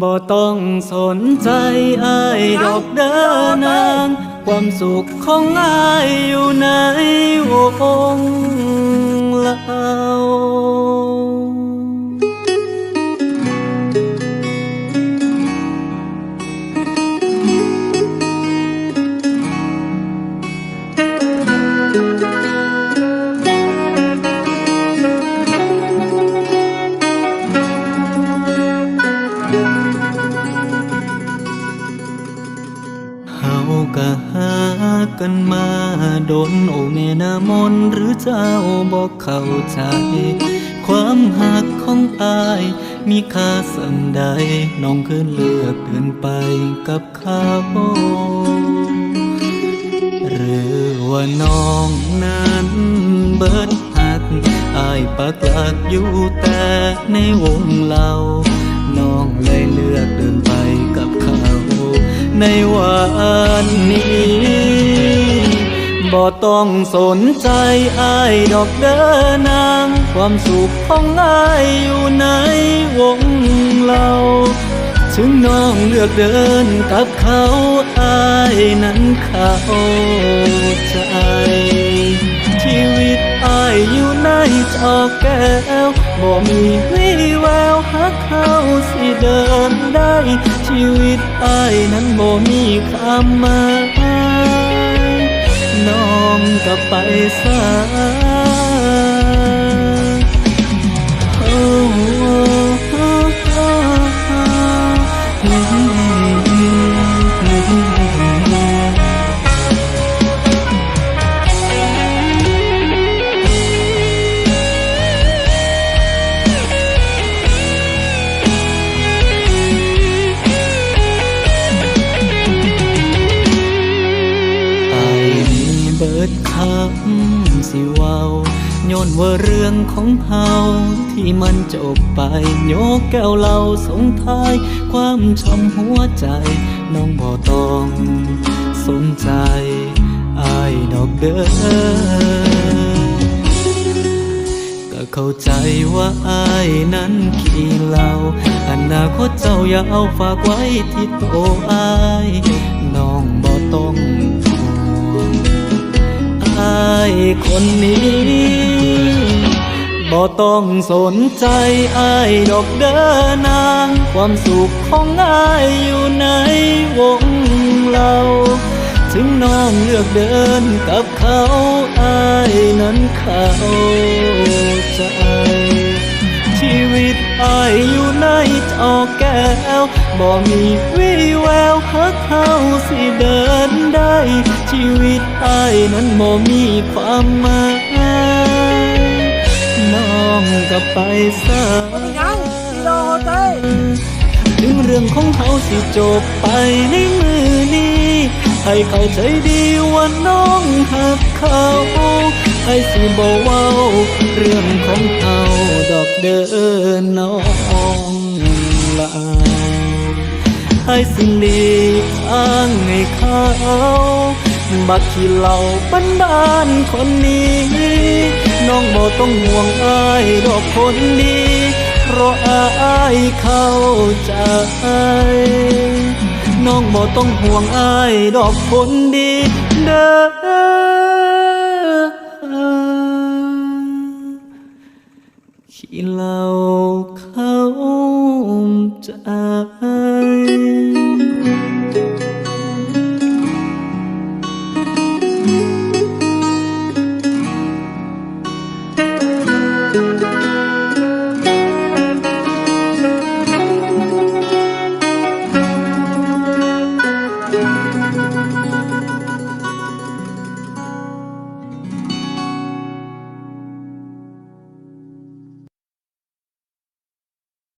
บ่ต้องสนใจอายดอกเดินนาง ความสุขของอายอยู่ในวง ก็หากันมาโดนโอแม่นามนหรือเจ้าบอกเข้าใจ ความหักของอาย มีค่าสังใดน้องคือเลือกเดินไปกับเขาหรือว่าน้องนั้นเบิดหักอายปักหลักอยู่แต่ในวงเรา ในวันนี้บ่ต้องสนใจอายดอกเด้อนาง ความสุขของอายอยู่ในวงเราถึงน้องเลือกเดินกับเขาอายนั้นเข้าใจ ชีวิตอายอยู่ในจอแก้วบ่มีวี่แววหักเขาสิเดินได้ ชีวิตอายนั้นบ่มีคำมาน้องก็ไปซะโดคำสิเว้าย้อนว่าเรื่องของเฮาที่มันจบไปโยกแก้วเราสงท้าย ความช้ำหัวใจ น้องบ่ต้องสนใจอายดอกเด้อก็เข้าใจว่าอายนั้นขี้เหล่าอนาคตเจ้าอย่าเอาฝากไว้ที่โตอาย น้องายคนนี้บ่ต้องสนใจอายดอกเด้อนาง ความสุขของอายอยู่ในวงเรา ถึงน้องเลือกเดินกับเขาอายนั้นเข้าใจ อยู่ในจอแก้วบ่มีวี่แววหักเขาสิเดินได้ ชีวิตอายนั้นบ่มีความหมายน้องก็ไปซะยังกิโลเต้ถึงเรื่องของเขาสิจบไปในมือนี้ให้เข้าใจดีว่าน้องหักเขาให้สิบอกว่าเรื่องของเขาดอกเดินน้อง ลาให้สิ่งดีทางให้เขาบักขี้เหล่าบ้านบ้านคนนี้ น้องบ่ต้องห่วงอายดอกคนดีเพราะอายเข้าใจน้องบ่ต้องห่วงอายดอกคนดีเด้อขี้เหล่าเขา ใจ